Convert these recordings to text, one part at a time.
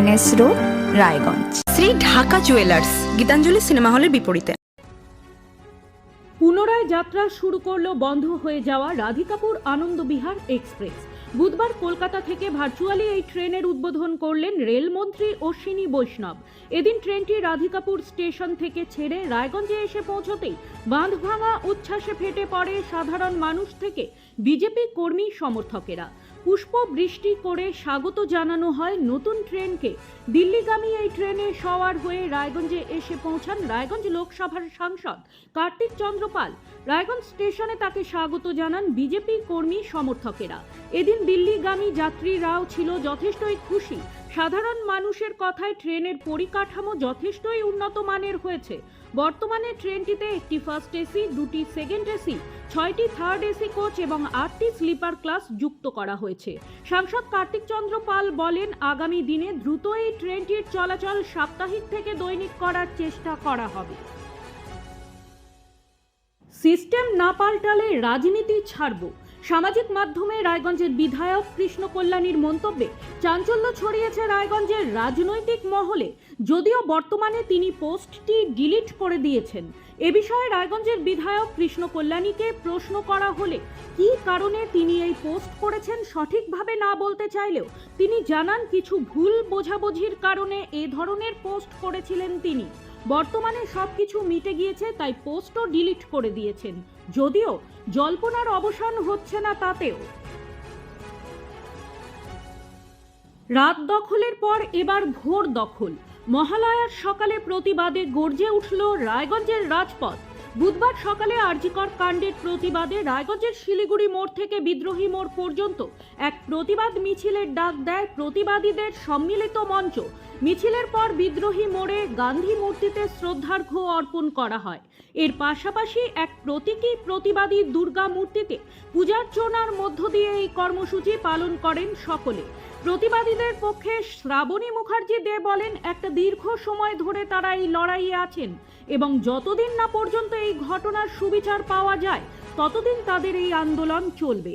NS road Raiganj. Shri Dhaka jewellers Gitanjali cinema হলের বিপরীতে। পুনরায় যাত্রা শুরু করল বন্ধ হয়ে যাওয়া রাধিকাপুর আনন্দবিহার এক্সপ্রেস। বুধবার কলকাতা থেকে ভার্চুয়ালি এই ট্রেনের উদ্বোধন করলেন রেলমন্ত্রী অশ্বিনী বৈষ্ণব। এদিন ট্রেনটি রাধিকাপুর স্টেশন থেকে ছেড়ে রায়গঞ্জে এসে পৌঁছতেই বাঁধভাঙা উচ্ছ্বাসে ফেটে পড়ে সাধারণ মানুষ থেকে বিজেপি কর্মী সমর্থকেরা। পুষ্প বৃষ্টি করে স্বাগত জানানো হয় নতুন ট্রেনকে। দিল্লিগামী এই ট্রেনে সওয়ার হয়ে রায়গঞ্জে এসে পৌঁছান রায়গঞ্জ লোকসভার সাংসদ কার্তিক চন্দ্রপাল। রায়গঞ্জ স্টেশনে তাকে স্বাগত জানান বিজেপি কর্মী সমর্থকেরা। এদিন দিল্লিগামী যাত্রীরাও ছিল যথেষ্টই খুশি। সাধারণ মানুষের কথায় ট্রেনের পরিকাঠামো যথেষ্টই উন্নত মানের হয়েছে। বর্তমানে ট্রেনটিতে একটি ফার্স্ট এসি, দুটি সেকেন্ড এসি ছয়টি থার্ড এসি কোচ এবং আটটি স্লিপার ক্লাস যুক্ত করা হয়েছে। সাংসদ কার্তিক চন্দ্র পাল বলেন, আগামী দিনে দ্রুত এই ট্রেনটির চলাচল সাপ্তাহিক থেকে দৈনিক করার চেষ্টা করা হবে। সিস্টেম না পাল্টালে রাজনীতি ছাড়ব। সামাজিক মাধ্যমে রায়গঞ্জের বিধায়ক কৃষ্ণ কল্যাণীর মন্তব্যে চাঞ্চল্য ছড়িয়েছে রায়গঞ্জের রাজনৈতিক মহলে, যদিও বর্তমানে তিনি পোস্টটি ডিলিট করে দিয়েছেন। এ বিষয়ে রায়গঞ্জের বিধায়ক কৃষ্ণ কল্যাণীকে প্রশ্ন করা হলে, কী কারণে তিনি এই পোস্ট করেছেন সঠিকভাবে না বলতে চাইলেও, তিনি জানান কিছু ভুল বোঝাবুঝির কারণে এ ধরনের পোস্ট করেছিলেন তিনি। বর্তমানে সবকিছু মিটে গিয়েছে, তাই পোস্টও ডিলিট করে দিয়েছেন। যদিও জল্পনার অবসান হচ্ছে না তাতেও। রাত দখলের পর এবার ভোর দখল। মহালয়ার সকালে প্রতিবাদে গর্জে উঠল রায়গঞ্জের রাজপথ। বুধবার সকালে আরজিকর কাণ্ডের প্রতিবাদে রায়গঞ্জের শিলিগুড়ি মোড় থেকে বিদ্রোহী মোড় পর্যন্ত এক প্রতিবাদ মিছিলের ডাক দেয় প্রতিবাদীদের সম্মিলিত মঞ্চ। মিছিলের পর বিদ্রোহী মোড়ে গান্ধী মূর্তিতে শ্রদ্ধার্ঘ্য অর্পণ করা হয়। এর পাশাপাশি এক প্রতীকী প্রতিবাদী দুর্গা মূর্তিতে পূজার্চনার মধ্য দিয়ে এই কর্মসূচি পালন করেন সকলে। প্রতিবাদীদের পক্ষে শ্রাবণী মুখার্জি দে বলেন, একটা দীর্ঘ সময় ধরে তারা এই লড়াইয়ে আছেন এবং যতদিন না পর্যন্ত এই ঘটনার সুবিচার পাওয়া যায়, ততদিন তাদের এই আন্দোলন চলবে।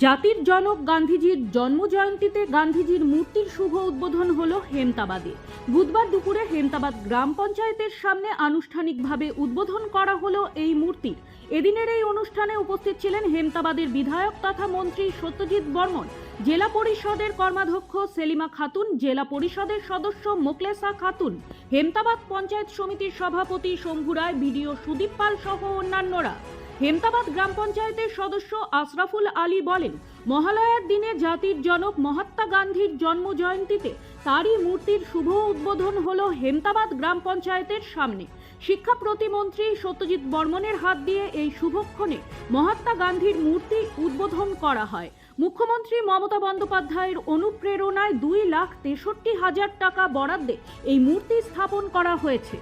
জাতির জনক গান্ধীজির জন্মজয়ন্তীতে গান্ধীজির মূর্তির শুভ উদ্বোধন হলো হেমতাবাদে। বুধবার দুপুরে হেমতাবাদ গ্রাম পঞ্চায়েতের সামনে আনুষ্ঠানিকভাবে উদ্বোধন করা হলো এই মূর্তির এদিনের এই অনুষ্ঠানে উপস্থিত ছিলেন হেমতাবাদের বিধায়ক তথা মন্ত্রী সত্যজিৎ বর্মন, জেলা পরিষদের কর্মাধ্যক্ষ সেলিমা খাতুন, জেলা পরিষদের সদস্য মোকলেসা খাতুন, হেমতাবাদ পঞ্চায়েত সমিতির সভাপতি শম্ভু রায়, বিডিও সুদীপ পাল সহ অন্যান্যরা। হেমতাবাদ গ্রাম পঞ্চায়েতের সদস্য আশরাফুল আলী বলেন, মহালয়ার দিনে জাতির জনক মহাত্মা গান্ধীর জন্ম জয়ন্তীতে তারই মূর্তির শুভ উদ্বোধন হল হেমতাবাদ গ্রাম পঞ্চায়েতের সামনে। শিক্ষা প্রতিমন্ত্রী সত্যজিৎ বর্মনের হাত দিয়ে এই শুভক্ষণে মহাত্মা গান্ধীর মূর্তি উদ্বোধন করা হয়। মুখ্যমন্ত্রী মমতা বন্দ্যোপাধ্যায়ের অনুপ্রেরণায় দুই লাখ তেষট্টি হাজার টাকা বরাদ্দে এই মূর্তি স্থাপন করা হয়েছে।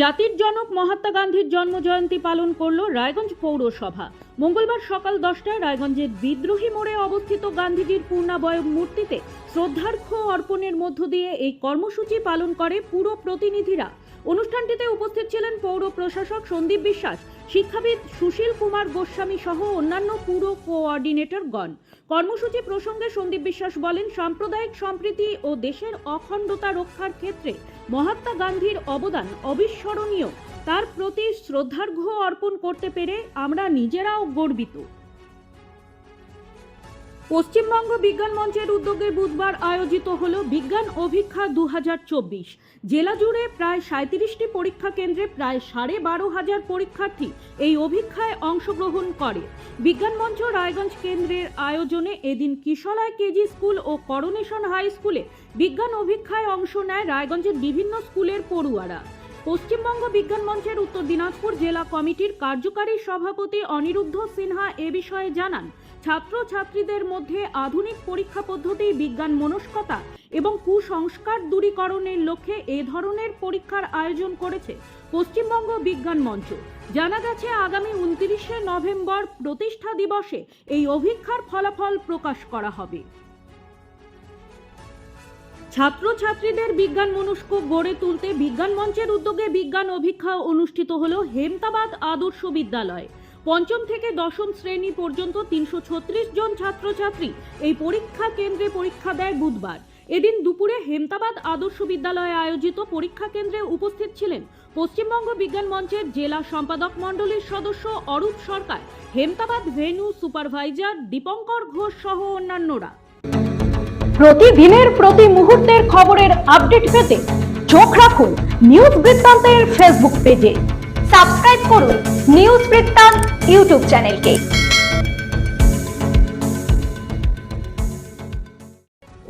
জাতির জনক মহাত্মা গান্ধীর জন্মজয়ন্তী পালন করল রায়গঞ্জ পৌরসভা। মঙ্গলবার সকাল দশটায় রায়গঞ্জের বিদ্রোহী মোড়ে অবস্থিত গান্ধীজির পূর্ণাবয়ব মূর্তিতে শ্রদ্ধার্ঘ্য অর্পণের মধ্য দিয়ে এই কর্মসূচি পালন করে পুরো প্রতিনিধিরা। অনুষ্ঠানটিতে উপস্থিত ছিলেন পৌর প্রশাসক সন্দীপ বিশ্বাস, শিক্ষাবিদ সুশীল কুমার গোস্বামী সহ অন্যান্য পুর কোঅর্ডিনেটরগণ কর্মসূচি প্রসঙ্গে সন্দীপ বিশ্বাস বলেন, সাম্প্রদায়িক সম্প্রীতি ও দেশের অখণ্ডতা রক্ষার ক্ষেত্রে মহাত্মা গান্ধীর অবদান অবিস্মরণীয়। তার প্রতি শ্রদ্ধার্ঘ্য অর্পণ করতে পেরে আমরা নিজেরাও গর্বিত। পশ্চিমবঙ্গ বিজ্ঞান মঞ্চের উদ্যোগে বুধবার আয়োজিত হল বিজ্ঞান অভিক্ষা দু জেলা জুড়ে প্রায় সাঁত্রিশটি পরীক্ষা কেন্দ্রে প্রায় সাড়ে বারো হাজার পরীক্ষার্থী এই অভিক্ষায় অংশগ্রহণ করে। বিজ্ঞান মঞ্চ রায়গঞ্জ কেন্দ্রের আয়োজনে এদিন কিশলায় কেজি স্কুল ও করোনেশন হাই স্কুলে বিজ্ঞান অভিক্ষায় অংশ নেয় রায়গঞ্জের বিভিন্ন স্কুলের পড়ুয়ারা। পশ্চিমবঙ্গ বিজ্ঞান মঞ্চের উত্তর দিনাজপুর জেলা কমিটির কার্যকারী সভাপতি অনিরুদ্ধ সিনহা এ বিষয়ে জানান ছাত্রছাত্রীদের মধ্যে আধুনিক পরীক্ষা পদ্ধতি, বিজ্ঞান মনস্কতা এবং কুসংস্কার দূরীকরণের লক্ষ্যে এ ধরনের পরীক্ষার আয়োজন করেছে পশ্চিমবঙ্গ বিজ্ঞান মঞ্চ। জানা গেছে, আগামী উনত্রিশে নভেম্বর প্রতিষ্ঠা দিবসে এই অভিক্ষার ফলাফল প্রকাশ করা হবে। ছাত্রছাত্রীদের বিজ্ঞান মনস্ক গড়ে তুলতে বিজ্ঞান মঞ্চের উদ্যোগে বিজ্ঞান অভিক্ষা অনুষ্ঠিত হল হেমতাবাদ আদর্শ বিদ্যালয়। পঞ্চম থেকে দশম শ্রেণি পর্যন্ত তিনশো ছত্রিশ জন ছাত্রছাত্রী এই পরীক্ষা কেন্দ্রে পরীক্ষা দেয় বুধবার। এদিন দুপুরে হেমতাবাদ আদর্শ বিদ্যালয়ে আয়োজিত পরীক্ষা কেন্দ্রে উপস্থিত ছিলেন পশ্চিমবঙ্গ বিজ্ঞান মঞ্চের জেলা সম্পাদক মণ্ডলীর সদস্য অরূপ সরকার, হেমতাবাদ ভেনু সুপারভাইজার দীপঙ্কর ঘোষ সহ অন্যান্যরা। প্রতিদিনের, প্রতি মুহূর্তের খবরের আপডেট পেতে চোখ রাখুন নিউজ বৃত্তান্তের ফেসবুক পেজে। সাবস্ক্রাইব করুন নিউজ বৃত্তান্ত ইউটিউব চ্যানেলকে।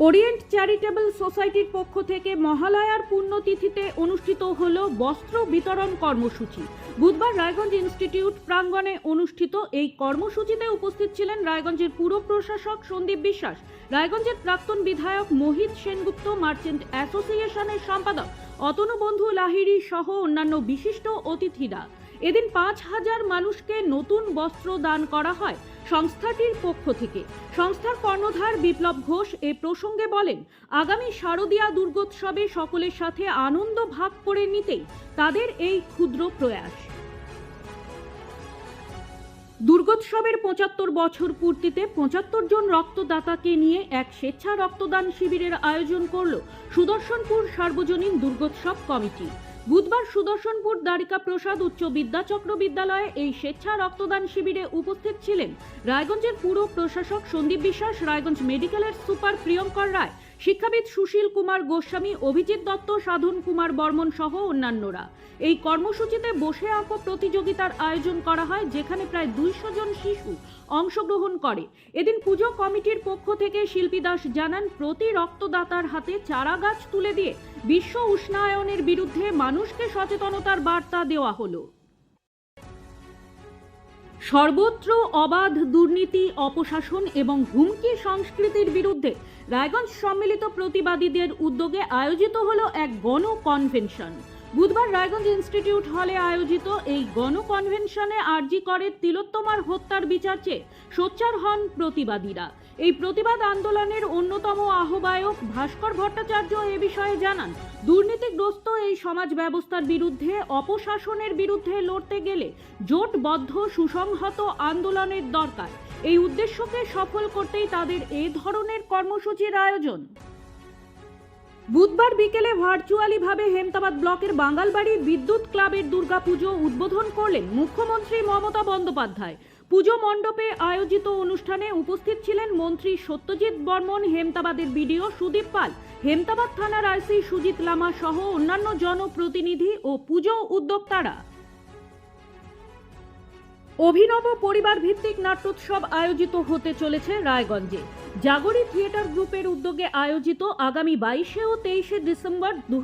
ওরিয়েন্ট চ্যারিটেবল সোসাইটির পক্ষ থেকে মহালয়ার পুণ্যতিথিতে অনুষ্ঠিত হল বস্ত্র বিতরণ কর্মসূচি। বুধবার রায়গঞ্জ ইনস্টিটিউট প্রাঙ্গণে অনুষ্ঠিত এই কর্মসূচিতে উপস্থিত ছিলেন রায়গঞ্জের পুর প্রশাসক সন্দীপ বিশ্বাস, রায়গঞ্জের প্রাক্তন বিধায়ক মোহিত সেনগুপ্ত, মার্চেন্ট অ্যাসোসিয়েশনের সম্পাদক অতনু বন্ধু লাহিড়ী সহ অন্যান্য বিশিষ্ট অতিথিরা। এদিন পাঁচ হাজার মানুষকে নতুন বস্ত্র দান করা হয়। সংস্থাটির পক্ষ থেকে। সংস্থার কর্ণধার বিপ্লব ঘোষ এ প্রসঙ্গে বলেন, আগামী শারদীয়া দুর্গোৎসবে সকলের সাথে আনন্দ ভাগ করে নিতেই তাদের এই ক্ষুদ্র প্রয়াস। দুর্গোৎসবের পঁচাত্তর বছর পূর্তিতে পঁচাত্তর জন রক্তদাতাকে নিয়ে এক স্বেচ্ছা রক্তদান শিবিরের আয়োজন করল সুদর্শনপুর সার্বজনীন দুর্গোৎসব কমিটি। বুধবার সুদর্শনপুর দ্বারিকা প্রসাদ উচ্চ বিদ্যাচক্র বিদ্যালয়ে এই স্বেচ্ছা রক্তদান শিবিরে উপস্থিত ছিলেন রায়গঞ্জের পুর প্রশাসক সন্দীপ বিশ্বাস, রায়গঞ্জ মেডিকেলের সুপার প্রিয়ঙ্কর রায় শিক্ষাবিদ সুশীল কুমার গোস্বামী, অভিজিৎ দত্ত, সাধন কুমার বর্মন সহ অন্যান্যরা। এই কর্মসূচিতে বসে আঁকো প্রতিযোগিতার আয়োজন করা হয়, যেখানে প্রায় দুইশো জন শিশু অংশগ্রহণ করে। এদিন পুজো কমিটির পক্ষ থেকে শিল্পী দাস জানান, প্রতি রক্তদাতার হাতে চারা গাছ তুলে দিয়ে বিশ্ব উষ্ণায়নের বিরুদ্ধে মানুষকে সচেতনতার বার্তা দেওয়া হলো। সর্বত্র অবাধ দুর্নীতি, অপশাসন এবং হুমকি সংস্কৃতির বিরুদ্ধে রায়গঞ্জ সম্মিলিত প্রতিবাদীদের উদ্যোগে আয়োজিত হলো এক গণ কনভেনশন। বুধবার রায়গঞ্জ ইনস্টিটিউট হলে আয়োজিত এই গণ কনভেনশনে আরজি করে তিলোত্তমার হত্যার বিচার চেয়ে সোচ্চার হন প্রতিবাদীরা। এই প্রতিবাদ আন্দোলনের অন্যতম আহ্বায়ক ভাস্কর ভট্টাচার্য এ বিষয়ে জানান, দুর্নীতিগ্রস্ত এই সমাজ ব্যবস্থার বিরুদ্ধে, অপশাসনের বিরুদ্ধে লড়তে গেলে জোটবদ্ধ, সুসংহত আন্দোলনের দরকার। এই উদ্দেশ্যকে সফল করতেই তাদের এ ধরনের কর্মসূচির আয়োজন। বুধবার বিকেলে ভার্চুয়ালিভাবে হেমতাবাদ ব্লকের বাঙ্গালবাড়ি বিদ্যুৎ ক্লাবের দুর্গাপুজো উদ্বোধন করলেন মুখ্যমন্ত্রী মমতা বন্দ্যোপাধ্যায়। পুজো মণ্ডপে আয়োজিত অনুষ্ঠানে উপস্থিত ছিলেন মন্ত্রী সত্যজিৎ বর্মন, হেমতাবাদের বিডিও সুদীপ পাল, হেমতাবাদ থানার আইসি সুজিত লামা সহ অন্যান্য জনপ্রতিনিধি ও পুজো উদ্যোক্তারা। অভিনব পরিবার ভিত্তিক নাট্যোৎসব আয়োজিত হতে চলেছে রায়গঞ্জে। জাগরি থিয়েটার গ্রুপের উদ্যোগে আয়োজিত আগামী বাইশে ও তেইশে ডিসেম্বর দু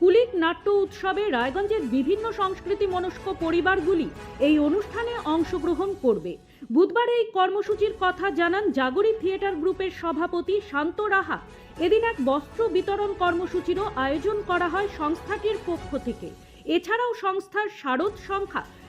কুলিক নাট্য উৎসবে রায়গঞ্জের বিভিন্ন সংস্কৃতি মনস্ক পরিবারগুলি এই অনুষ্ঠানে অংশগ্রহণ করবে। বুধবার এই কর্মসূচির কথা জানান জাগরি থিয়েটার গ্রুপের সভাপতি শান্ত রাহা। এদিন এক বস্ত্র বিতরণ কর্মসূচিরও আয়োজন করা হয় সংস্থাটির পক্ষ থেকে। এছাড়াও সংস্থার শারদ সংখ্যা